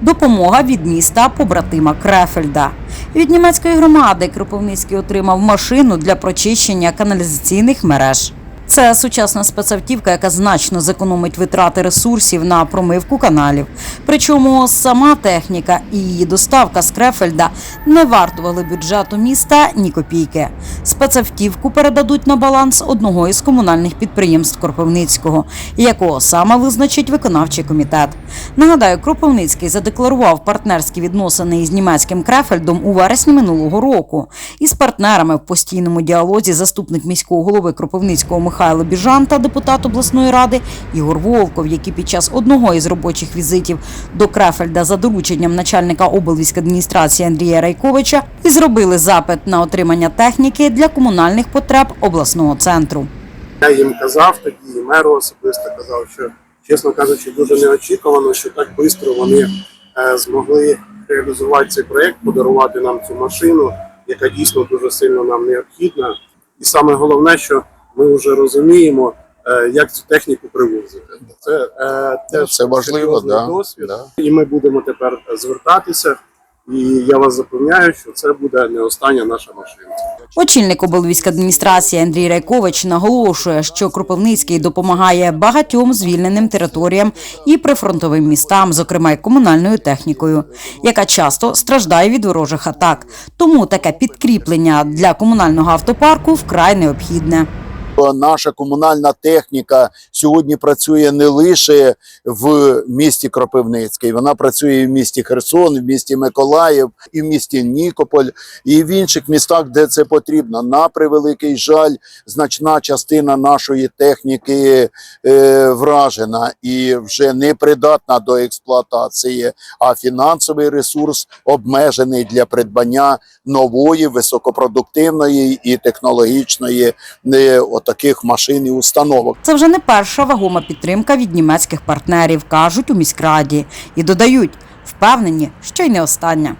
допомога від міста побратима Крефельда. Від німецької громади Кропивницький отримав машину для прочищення каналізаційних мереж. Це сучасна спецавтівка, яка значно зекономить витрати ресурсів на промивку каналів. Причому сама техніка і її доставка з Крефельда не вартували бюджету міста ні копійки. Спецавтівку передадуть на баланс одного із комунальних підприємств Кропивницького, якого саме визначить виконавчий комітет. Нагадаю, Кропивницький задекларував партнерські відносини із німецьким Крефельдом у вересні минулого року. Із партнерами в постійному діалозі заступник міського голови Кропивницького Михайло Біжан та депутат обласної ради Ігор Волков, які під час одного із робочих візитів до Крефельда за дорученням начальника облвійськадміністрації Андрія Райковича і зробили запит на отримання техніки для комунальних потреб обласного центру. Я їм казав тоді, і меру особисто казав, що, чесно кажучи, дуже неочікувано, що так швидко вони е, змогли реалізувати цей проєкт, подарувати нам цю машину, яка дійсно дуже сильно нам необхідна. І саме головне, що ми вже розуміємо, е, як цю техніку привозити. Це е, теж Це важливо, да, досвід. да. І ми будемо тепер звертатися. І я вас запевняю, що це буде не остання наша машина. Очільник облвійськадміністрації Андрій Райкович наголошує, що Кропивницький допомагає багатьом звільненим територіям і прифронтовим містам, зокрема й комунальною технікою, яка часто страждає від ворожих атак. Тому таке підкріплення для комунального автопарку вкрай необхідне. Наша комунальна техніка сьогодні працює не лише в місті Кропивницький, вона працює і в місті Херсон, і в місті Миколаїв, і в місті Нікополь, і в інших містах, де це потрібно. На превеликий жаль, значна частина нашої техніки е, вражена і вже не придатна до експлуатації, а фінансовий ресурс обмежений для придбання нової, високопродуктивної і технологічної е, отаких машин і установок. Це вже не перша вагома підтримка від німецьких партнерів, кажуть у міськраді, і додають, впевнені, що й не остання.